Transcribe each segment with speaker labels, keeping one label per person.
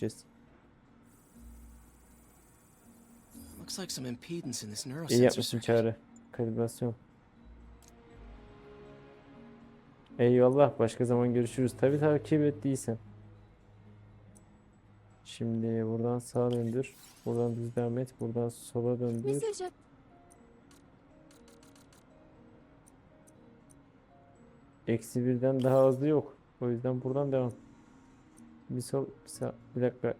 Speaker 1: gideceğiz.
Speaker 2: Looks like some impedance in this
Speaker 1: İyi
Speaker 2: neurosensor
Speaker 1: yapmışsın çağrı. Kalibrasyon. Eyvallah. Başka zaman görüşürüz. Tabi takip ettiysen. Şimdi buradan sağa döndür. Buradan düz devam et. Buradan sola döndür. Eksi birden daha hızlı yok. O yüzden buradan devam. Bir sol, bir sağ. Bir dakika.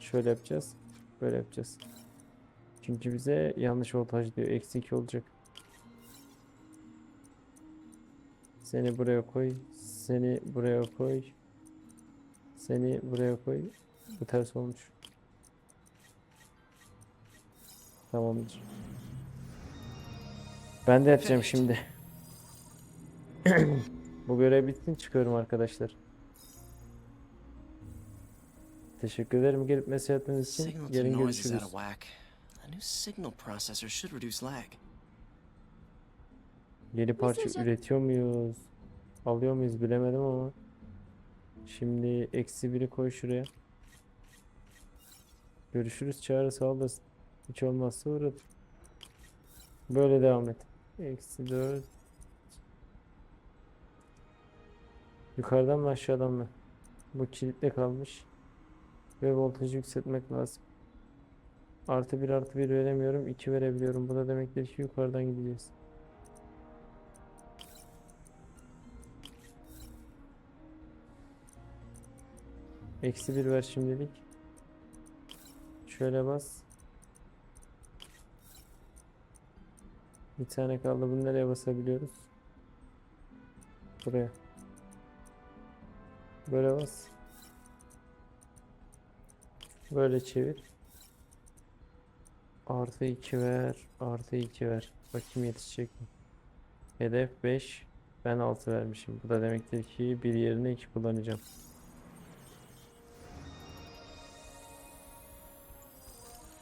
Speaker 1: Şöyle yapacağız. Böyle yapacağız. Çünkü bize yanlış voltaj diyor. Eksi 2 olacak. Seni buraya koy. Seni buraya koy. Seni buraya koy. Bu ters olmuş. Tamamdır. Ben de yapacağım şimdi. Bu görev bitsin çıkıyorum arkadaşlar. Teşekkür ederim gelip mesaj etmeniz için.
Speaker 2: Signal to
Speaker 1: Yarın
Speaker 2: noise is out
Speaker 1: görüşürüz.
Speaker 2: of whack. A new signal processor should reduce lag.
Speaker 1: Yeni parça üretiyor muyuz? Alıyor muyuz bilemedim ama. Şimdi eksi biri koy şuraya. Görüşürüz çağrı sağ olasın. Hiç olmazsa uğradım. Böyle devam et. Eksi dört. Yukarıdan mı aşağıdan mı? Bu kilitle kalmış. Ve voltajı yükseltmek lazım. Artı bir artı bir veremiyorum. 2 verebiliyorum. Bu da demektir ki yukarıdan gideceğiz. Eksi bir ver şimdilik. Şöyle bas. Bir tane kaldı. Bunu nereye basabiliyoruz? Buraya. Böyle bas. Böyle çevir. Artı 2 ver. Artı 2 ver. Bakayım yetişecek mi? Hedef 5. Ben 6 vermişim. Bu da demektir ki bir yerine 2 kullanacağım.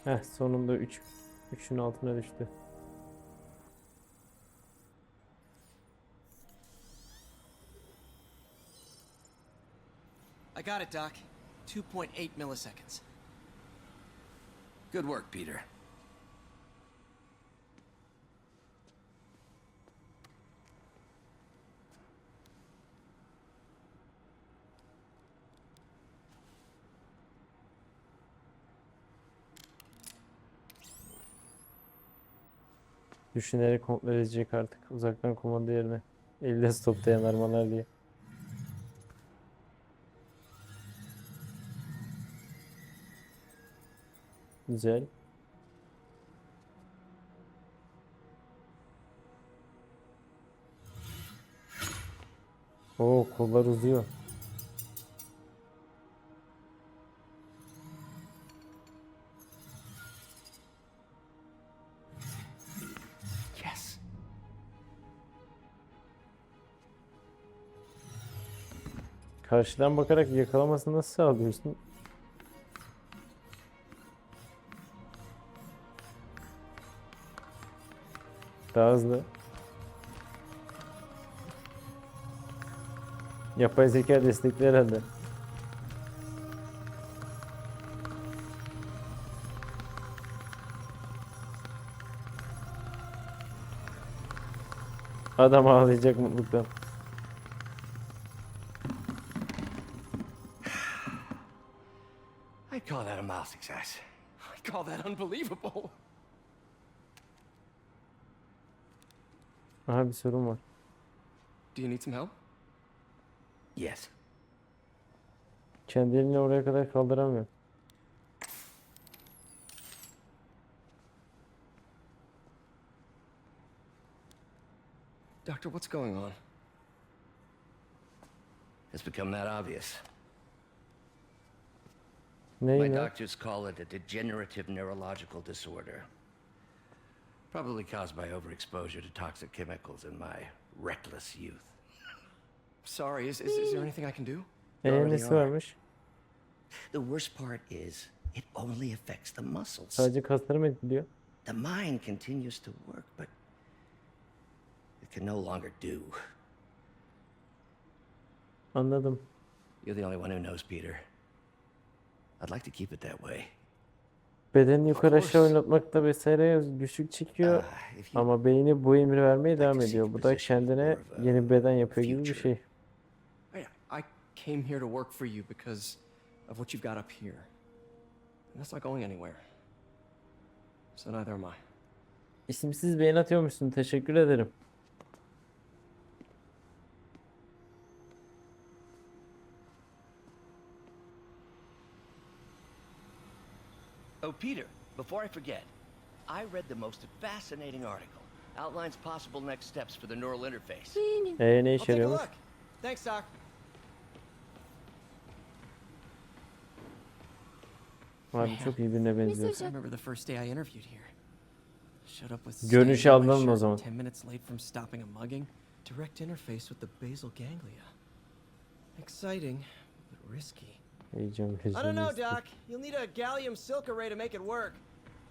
Speaker 1: Heh sonunda 3 3'ün altına düştü.
Speaker 2: I got it, Doc. 2.8 milliseconds.
Speaker 3: Good work, Peter.
Speaker 1: Düşünerek kontrol edecek artık uzaktan kumanda yerine. Elde stopta yanarmalar diye. Güzel. Oo kollar uzuyor.
Speaker 2: Yes.
Speaker 1: Karşıdan bakarak yakalamasını nasıl sağlıyorsun? Daha hızlı. Yapay zeka destekli herhalde. Adam ağlayacak mutluluktan.
Speaker 3: I'd call that a mild success.
Speaker 2: I call that unbelievable.
Speaker 1: Aha bir sorun var.
Speaker 2: Do you need some help?
Speaker 3: Yes.
Speaker 1: Kendi elini oraya kadar kaldıramıyor.
Speaker 2: Doctor, what's going on?
Speaker 3: It's become that obvious.
Speaker 1: Neyi
Speaker 3: My
Speaker 1: ne?
Speaker 3: doctors call it a degenerative neurological disorder. Probably caused by overexposure to toxic chemicals in my reckless youth.
Speaker 2: Sorry, is, is, is there mm. anything I can do?
Speaker 1: Ee,
Speaker 3: already
Speaker 1: nesi
Speaker 3: are.
Speaker 1: varmış?
Speaker 3: The worst part is, it only affects the muscles.
Speaker 1: Sadece kasları mı etkiliyor?
Speaker 3: The mind continues to work, but it can no longer do.
Speaker 1: Anladım.
Speaker 3: You're the only one who knows, Peter. I'd like to keep it that way.
Speaker 1: Bedeni yukarı aşağı oynatmakta vesaire güçlük çekiyor.
Speaker 3: Uh, you
Speaker 1: Ama beyni bu emri vermeye devam ediyor. Bu da kendine
Speaker 3: a
Speaker 1: yeni bir beden yapıyor gibi bir şey.
Speaker 2: Hey, I came here to work for you because of what you've got up here. And that's not going anywhere. So neither am I.
Speaker 1: İsimsiz beyin atıyormuşsun. Teşekkür ederim.
Speaker 3: Oh, Peter, before I forget, I read the most fascinating article. Outlines possible next steps for the neural interface.
Speaker 1: Ee ne
Speaker 2: I'll
Speaker 1: işe
Speaker 2: take a
Speaker 1: yarıyormuş?
Speaker 2: look. Thanks, Doc.
Speaker 1: Abi çok iyi birine benziyor.
Speaker 2: I remember the first day I interviewed here. Showed up with
Speaker 1: Görünüşe
Speaker 2: stains on my
Speaker 1: aldanma o
Speaker 2: shirt,
Speaker 1: zaman.
Speaker 2: 10 minutes late from stopping a mugging. Direct interface with the basal ganglia. Exciting, but risky.
Speaker 1: Heyecan
Speaker 4: I don't know. Doc. You'll need a gallium silk array to make it work.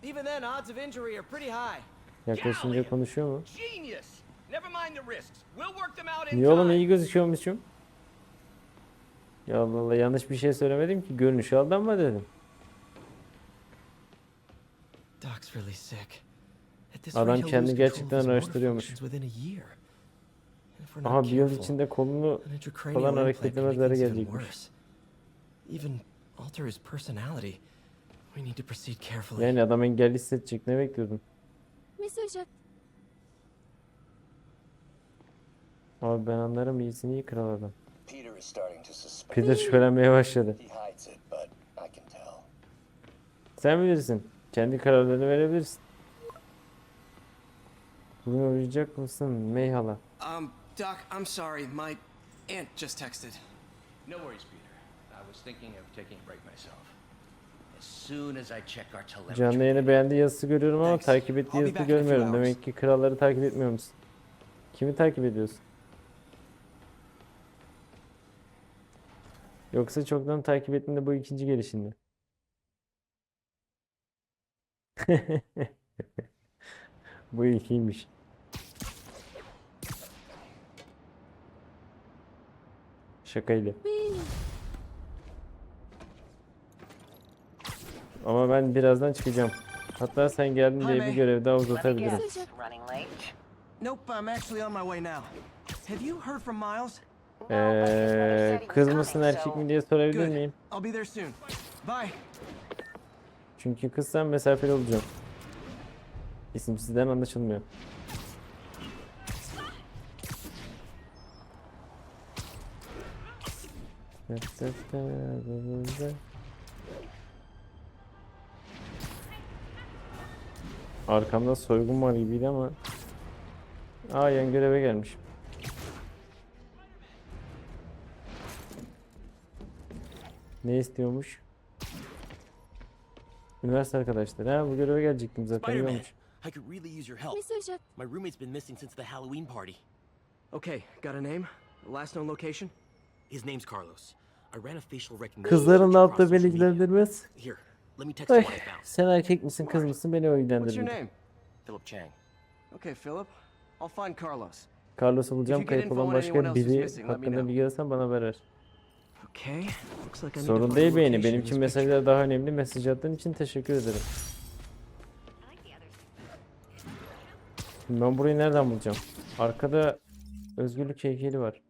Speaker 4: Even then, odds of injury are pretty high.
Speaker 1: Yaklaşınca konuşuyor mu?
Speaker 3: Genius! Never mind the risks. We'll work them out in
Speaker 1: Niye oğlum iyi gözüküyormuşum? Ya Allah Allah yanlış bir şey söylemedim ki. Görünüşe aldanma dedim.
Speaker 2: Doc's really sick.
Speaker 1: Adam
Speaker 2: rate, he'll
Speaker 1: kendi
Speaker 2: lose control of
Speaker 1: gerçekten araştırıyormuş. Aha bir yıl içinde kolunu falan
Speaker 2: implant
Speaker 1: hareket
Speaker 2: could
Speaker 1: edemez
Speaker 2: make
Speaker 1: hale
Speaker 2: things even
Speaker 1: gelecekmiş.
Speaker 2: Even alter his personality. We need to proceed carefully.
Speaker 1: Yani adam engelli hissedecek. Ne bekliyordun?
Speaker 5: Mesajı.
Speaker 1: Abi ben anlarım iyisini iyi kral adam.
Speaker 6: Peter is starting to suspect.
Speaker 1: Peter şüphelenmeye başladı.
Speaker 6: He hides it, but I can tell.
Speaker 1: Sen bilirsin. Kendi kararlarını verebilirsin. Bugün oynayacak mısın Meyhala?
Speaker 2: Um, Doc, I'm sorry. My aunt just texted.
Speaker 3: No worries, Peter. I was thinking of taking a break myself. As soon as I check our telemetry.
Speaker 1: Canlı yayını beğendiği yazısı görüyorum ama
Speaker 2: Thanks.
Speaker 1: takip
Speaker 2: I'll
Speaker 1: ettiği
Speaker 2: be
Speaker 1: yazısı
Speaker 2: back in a few
Speaker 1: görmüyorum.
Speaker 2: hours.
Speaker 1: Demek ki kralları takip etmiyor musun? Kimi takip ediyorsun? Yoksa çoktan takip ettin de bu ikinci gelişinde. Bu ilkiymiş. Şakayla.
Speaker 5: Benim.
Speaker 1: Ama ben birazdan çıkacağım. Hatta sen geldin diye bir görev daha
Speaker 7: late?
Speaker 2: Nope, I'm actually on my way now. Have you heard from Miles?
Speaker 1: Ee, kız mısın erkek mi diye sorabilir miyim?
Speaker 2: I'll be there soon. Bye.
Speaker 1: Çünkü kızsan mesafeli olacağım. İsimsizden anlaşılmıyor. Arkamda soygun var gibiydi ama Aa yan göreve gelmiş. Ne istiyormuş? Üniversite arkadaşlar. Ha bu göreve gelecektim zaten. olmuş.
Speaker 8: I could really use your help. My roommate's been missing since the Halloween party.
Speaker 2: Okay, got a name? Last known location?
Speaker 8: His name's Carlos. I ran a facial recognition
Speaker 1: Kızların beni
Speaker 8: media.
Speaker 1: ilgilendirmez.
Speaker 8: Here, let me text you
Speaker 1: Ay,
Speaker 8: what I found.
Speaker 1: sen erkek misin kız mısın beni
Speaker 2: What's your
Speaker 1: ilgilendirmiyor.
Speaker 2: name?
Speaker 8: Philip Chang.
Speaker 2: Okay, Philip. I'll find Carlos.
Speaker 1: Carlos'u bulacağım kayıp olan başka biri hakkında bilgi alırsan bana haber ver.
Speaker 2: Okay, looks like I need to
Speaker 1: Sorun
Speaker 2: find
Speaker 1: değil beğeni.
Speaker 2: location
Speaker 1: Benim
Speaker 2: in
Speaker 1: için
Speaker 2: picture.
Speaker 1: mesajlar daha önemli. Mesaj attığın için teşekkür ederim. Ben burayı nereden bulacağım? Arkada özgürlük heykeli var.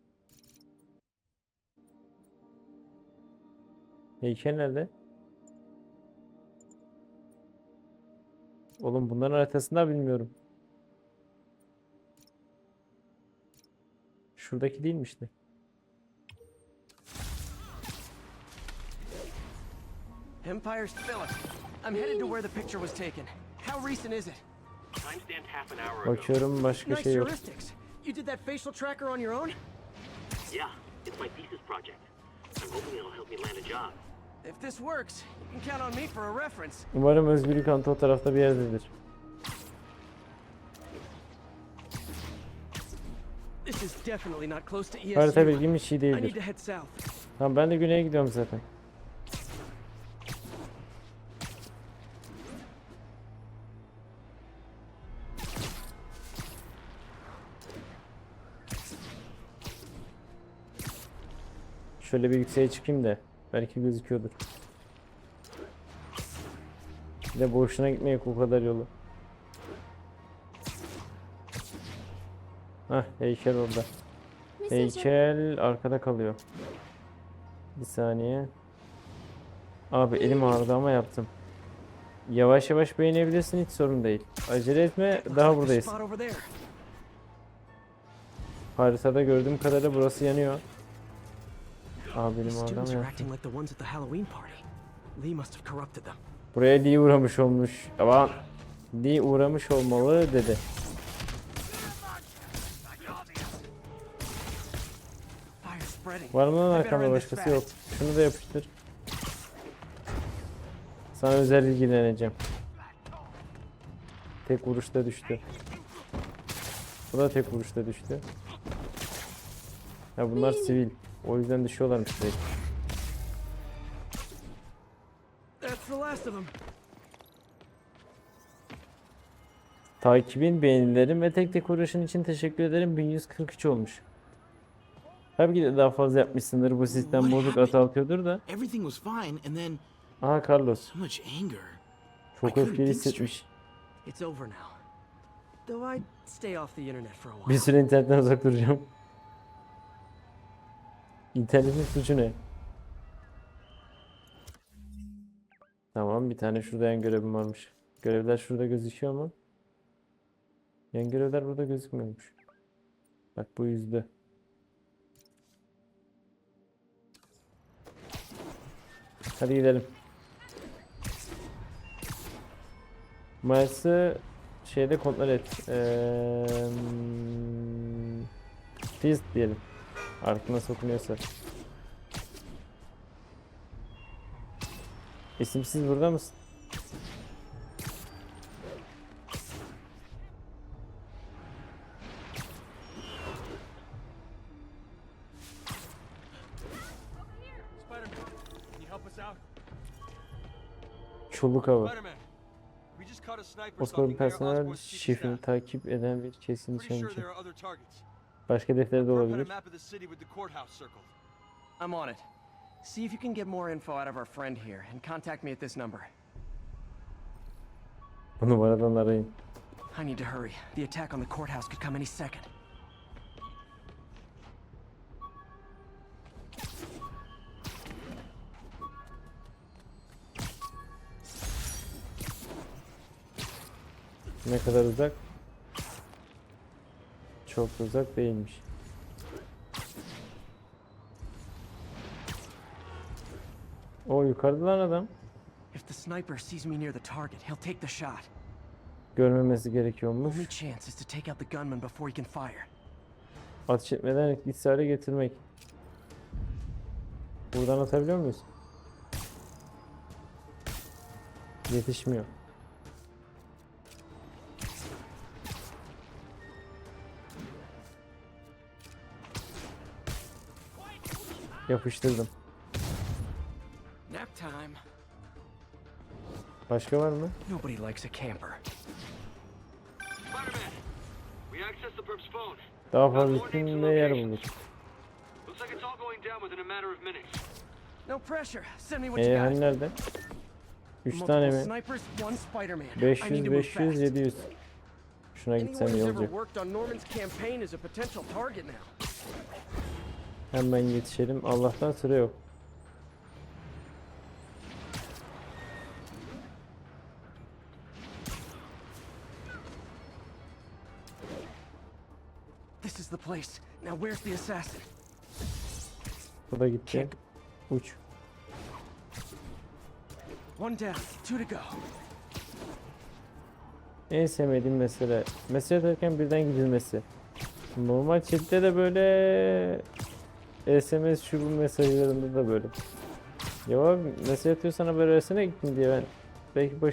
Speaker 1: Heykel nerede? Oğlum bunların haritasını bilmiyorum. Şuradaki değilmişti.
Speaker 2: Empire's Philip. I'm headed to where the picture was taken. How recent is it?
Speaker 8: Timestamped half an hour ago.
Speaker 1: Bakıyorum başka şey yok.
Speaker 2: heuristics. You did that facial tracker on your own?
Speaker 8: Yeah, it's my thesis project. I'm hoping it'll help me land a job.
Speaker 2: If this works, you can count on me for a reference.
Speaker 1: Umarım özgürlük antı o tarafta bir yerdedir.
Speaker 2: This is definitely not close to ESU.
Speaker 1: Harita bilgim hiç iyi
Speaker 2: I need
Speaker 1: değildir.
Speaker 2: to head south.
Speaker 1: Tamam ben de güneye gidiyorum zaten. Şöyle bir yükseğe çıkayım da belki gözüküyordur. Bir de boşuna gitmeyek o kadar yolu. Hah heykel orada. Heykel arkada kalıyor. Bir saniye. Abi elim ağrıdı ama yaptım. Yavaş yavaş beğenebilirsin hiç sorun değil. Acele etme daha buradayız. Haritada gördüğüm kadarıyla burası yanıyor. Benim
Speaker 2: have corrupted them.
Speaker 1: Buraya Lee uğramış olmuş. Ama Lee uğramış olmalı dedi.
Speaker 2: Fire spreading.
Speaker 1: Var mı lan arkamda başkası yok. Şunu da yapıştır. Sana özel ilgileneceğim. Tek vuruşta düştü. Bu da tek vuruşta düştü. Ya bunlar sivil. O yüzden düşüyorlarmış direkt.
Speaker 2: That's the last of them.
Speaker 1: Takibin, beğenilerin ve tek tek uğraşın için teşekkür ederim. 1143 olmuş. Tabii ki de daha fazla yapmışsındır. Bu sistem bozuk atıyordur da. Aha Carlos. Çok öfkeli hissetmiş. Bir süre internetten uzak duracağım. İnternetin suçu ne? Tamam bir tane şurada yan görevim varmış. Görevler şurada gözüküyor mu? Yan görevler burada gözükmüyormuş. Bak bu yüzde. Hadi gidelim. Miles'ı şeyde kontrol et. Eee Fizz diyelim. Artık nasıl okunuyorsa. İsimsiz burada mısın? Çoluk hava.
Speaker 7: Near
Speaker 1: personel şefini takip eden bir kesin nişancı.
Speaker 7: There are other targets.
Speaker 1: Başka hedefleri de
Speaker 7: a
Speaker 1: olabilir.
Speaker 7: map of the city with the courthouse circled.
Speaker 2: I'm on it. See if you can get more info out of our friend here and contact me at this number.
Speaker 1: Bu numaradan arayın.
Speaker 2: I need to hurry. The attack on the courthouse could come any second.
Speaker 1: Ne kadar uzak? Çok uzak değilmiş. O yukarıda lan adam.
Speaker 2: If the sniper sees me near the target, he'll take the shot.
Speaker 1: Görmemesi gerekiyormuş.
Speaker 2: Only chance is to take out the gunman before he can fire.
Speaker 1: Ateş etmeden etkisiz hale getirmek. Buradan atabiliyor muyuz? Yetişmiyor. Yapıştırdım.
Speaker 2: Nap time.
Speaker 1: Başka var mı?
Speaker 2: Nobody likes a camper.
Speaker 8: Spider-Man, we accessed the perp's phone.
Speaker 1: Daha fazla için ne yer
Speaker 2: you
Speaker 1: Eee
Speaker 2: got.
Speaker 1: hani nerede? 3
Speaker 2: Multiple
Speaker 1: tane mi?
Speaker 2: snipers, one Spider-Man. I
Speaker 1: 500,
Speaker 2: need to move
Speaker 1: 500,
Speaker 2: fast.
Speaker 1: 700. Şuna gitsem iyi olacak. Hemen yetişelim. Allah'tan süre yok.
Speaker 2: This is the place. Now where's the assassin?
Speaker 1: Bu da gitti. Uç.
Speaker 2: One down, two to go.
Speaker 1: En sevmediğim mesele. Mesele derken birden gidilmesi. Normal chatte de böyle SMS şu bu mesajlarında da böyle. Ya abi mesaj atıyor sana haber versene gittin diye ben belki baş